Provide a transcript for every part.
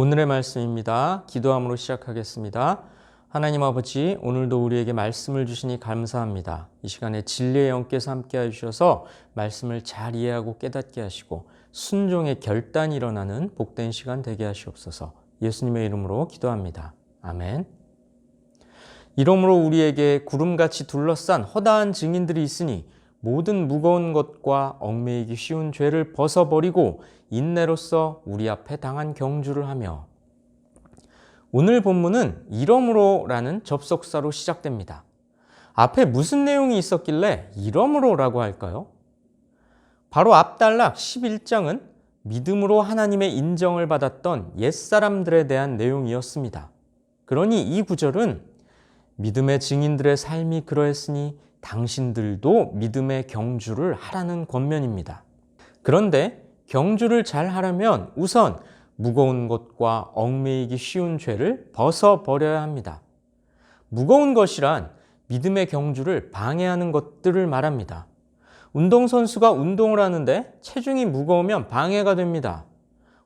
오늘의 말씀입니다. 기도함으로 시작하겠습니다. 하나님 아버지, 오늘도 우리에게 말씀을 주시니 감사합니다. 이 시간에 진리의 영께서 함께 해 주셔서 말씀을 잘 이해하고 깨닫게 하시고 순종의 결단이 일어나는 복된 시간 되게 하시옵소서 예수님의 이름으로 기도합니다. 아멘. 이러므로 우리에게 구름같이 둘러싼 허다한 증인들이 있으니 모든 무거운 것과 얽매이기 쉬운 죄를 벗어버리고 인내로서 우리 앞에 당한 경주를 하며 오늘 본문은 이러므로 라는 접속사로 시작됩니다. 앞에 무슨 내용이 있었길래 이러므로 라고 할까요? 바로 앞단락 11장은 믿음으로 하나님의 인정을 받았던 옛사람들에 대한 내용이었습니다. 그러니 이 구절은 믿음의 증인들의 삶이 그러했으니 당신들도 믿음의 경주를 하라는 권면입니다. 그런데 경주를 잘 하려면 우선 무거운 것과 얽매이기 쉬운 죄를 벗어버려야 합니다. 무거운 것이란 믿음의 경주를 방해하는 것들을 말합니다. 운동선수가 운동을 하는데 체중이 무거우면 방해가 됩니다.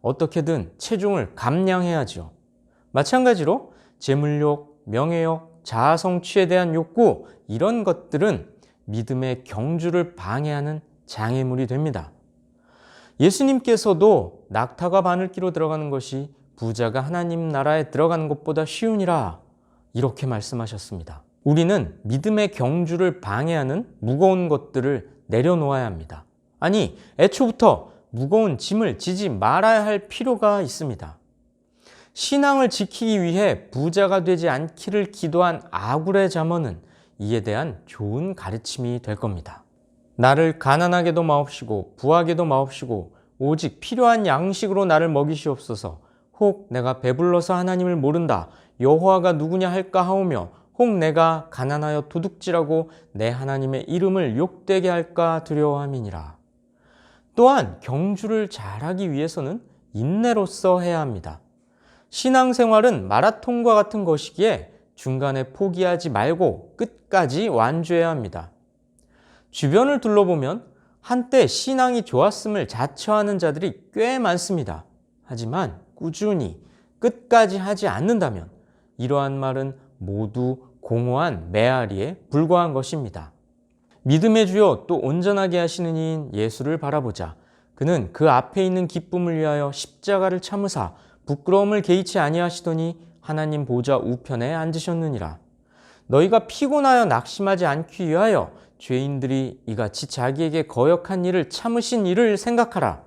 어떻게든 체중을 감량해야죠. 마찬가지로 재물욕, 명예욕, 자아 성취에 대한 욕구, 이런 것들은 믿음의 경주를 방해하는 장애물이 됩니다. 예수님께서도 낙타가 바늘기로 들어가는 것이 부자가 하나님 나라에 들어가는 것보다 쉬우니라 이렇게 말씀하셨습니다. 우리는 믿음의 경주를 방해하는 무거운 것들을 내려놓아야 합니다. 아니, 애초부터 무거운 짐을 지지 말아야 할 필요가 있습니다. 신앙을 지키기 위해 부자가 되지 않기를 기도한 아굴의 자문은 이에 대한 좋은 가르침이 될 겁니다. 나를 가난하게도 마옵시고 부하게도 마옵시고 오직 필요한 양식으로 나를 먹이시옵소서. 혹 내가 배불러서 하나님을 모른다. 여호와가 누구냐 할까 하오며 혹 내가 가난하여 도둑질하고 내 하나님의 이름을 욕되게 할까 두려워함이니라. 또한 경주를 잘하기 위해서는 인내로서 해야 합니다. 신앙생활은 마라톤과 같은 것이기에 중간에 포기하지 말고 끝까지 완주해야 합니다. 주변을 둘러보면 한때 신앙이 좋았음을 자처하는 자들이 꽤 많습니다. 하지만 꾸준히 끝까지 하지 않는다면 이러한 말은 모두 공허한 메아리에 불과한 것입니다. 믿음의 주요 또 온전하게 하시는 이인 예수를 바라보자. 그는 그 앞에 있는 기쁨을 위하여 십자가를 참으사 부끄러움을 개의치 아니하시더니 하나님 보좌 우편에 앉으셨느니라. 너희가 피곤하여 낙심하지 않기 위하여 죄인들이 이같이 자기에게 거역한 일을 참으신 일을 생각하라.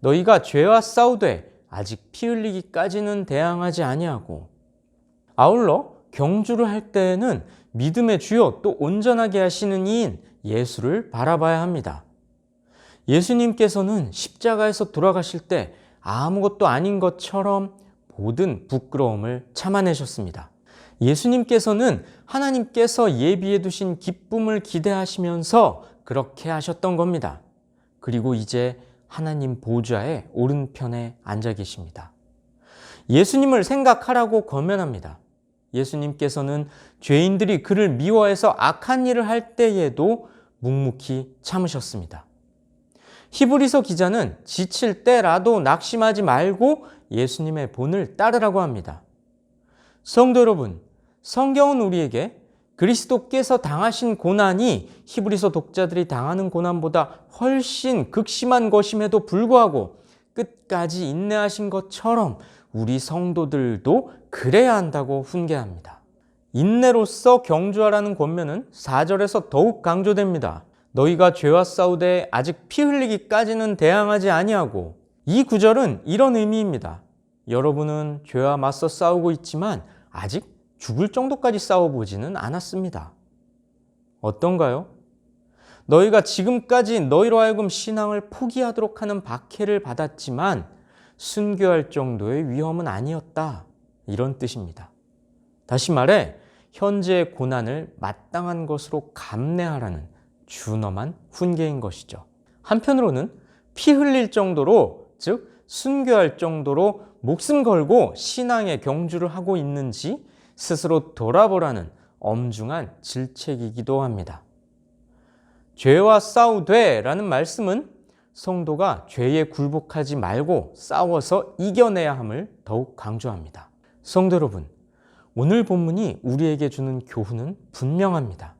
너희가 죄와 싸우되 아직 피 흘리기까지는 대항하지 아니하고 아울러 경주를 할 때에는 믿음의 주요 또 온전하게 하시는 이인 예수를 바라봐야 합니다. 예수님께서는 십자가에서 돌아가실 때 아무것도 아닌 것처럼 모든 부끄러움을 참아내셨습니다. 예수님께서는 하나님께서 예비해 두신 기쁨을 기대하시면서 그렇게 하셨던 겁니다. 그리고 이제 하나님 보좌의 오른편에 앉아 계십니다. 예수님을 생각하라고 권면합니다. 예수님께서는 죄인들이 그를 미워해서 악한 일을 할 때에도 묵묵히 참으셨습니다. 히브리서 기자는 지칠 때라도 낙심하지 말고 예수님의 본을 따르라고 합니다. 성도 여러분, 성경은 우리에게 그리스도께서 당하신 고난이 히브리서 독자들이 당하는 고난보다 훨씬 극심한 것임에도 불구하고 끝까지 인내하신 것처럼 우리 성도들도 그래야 한다고 훈계합니다. 인내로서 경주하라는 권면은 4절에서 더욱 강조됩니다. 너희가 죄와 싸우되 아직 피 흘리기까지는 대항하지 아니하고 이 구절은 이런 의미입니다. 여러분은 죄와 맞서 싸우고 있지만 아직 죽을 정도까지 싸워보지는 않았습니다. 어떤가요? 너희가 지금까지 너희로 하여금 신앙을 포기하도록 하는 박해를 받았지만 순교할 정도의 위험은 아니었다. 이런 뜻입니다. 다시 말해, 현재의 고난을 마땅한 것으로 감내하라는 준엄한 훈계인 것이죠. 한편으로는 피 흘릴 정도로, 즉, 순교할 정도로 목숨 걸고 신앙의 경주를 하고 있는지 스스로 돌아보라는 엄중한 질책이기도 합니다. 죄와 싸우되 라는 말씀은 성도가 죄에 굴복하지 말고 싸워서 이겨내야 함을 더욱 강조합니다. 성도 여러분, 오늘 본문이 우리에게 주는 교훈은 분명합니다.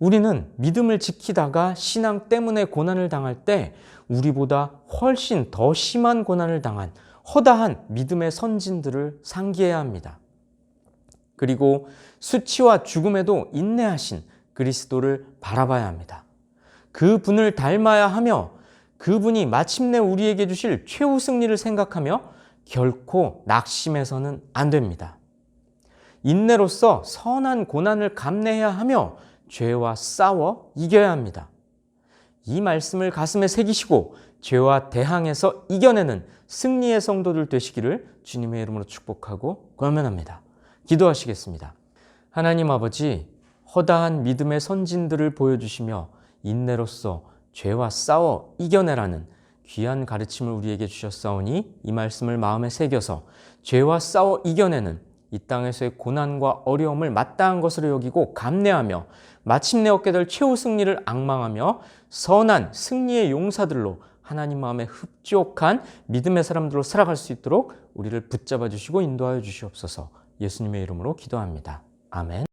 우리는 믿음을 지키다가 신앙 때문에 고난을 당할 때 우리보다 훨씬 더 심한 고난을 당한 허다한 믿음의 선진들을 상기해야 합니다. 그리고 수치와 죽음에도 인내하신 그리스도를 바라봐야 합니다. 그 분을 닮아야 하며 그분이 마침내 우리에게 주실 최후 승리를 생각하며 결코 낙심해서는 안 됩니다. 인내로서 선한 고난을 감내해야 하며 죄와 싸워 이겨야 합니다. 이 말씀을 가슴에 새기시고 죄와 대항해서 이겨내는 승리의 성도들 되시기를 주님의 이름으로 축복하고 권면합니다. 기도하시겠습니다. 하나님 아버지, 허다한 믿음의 선진들을 보여주시며 인내로서 죄와 싸워 이겨내라는 귀한 가르침을 우리에게 주셨사오니 이 말씀을 마음에 새겨서 죄와 싸워 이겨내는 이 땅에서의 고난과 어려움을 마땅한 것으로 여기고 감내하며 마침내 얻게 될 최후 승리를 악망하며 선한 승리의 용사들로 하나님 마음에 흡족한 믿음의 사람들로 살아갈 수 있도록 우리를 붙잡아 주시고 인도하여 주시옵소서 예수님의 이름으로 기도합니다. 아멘.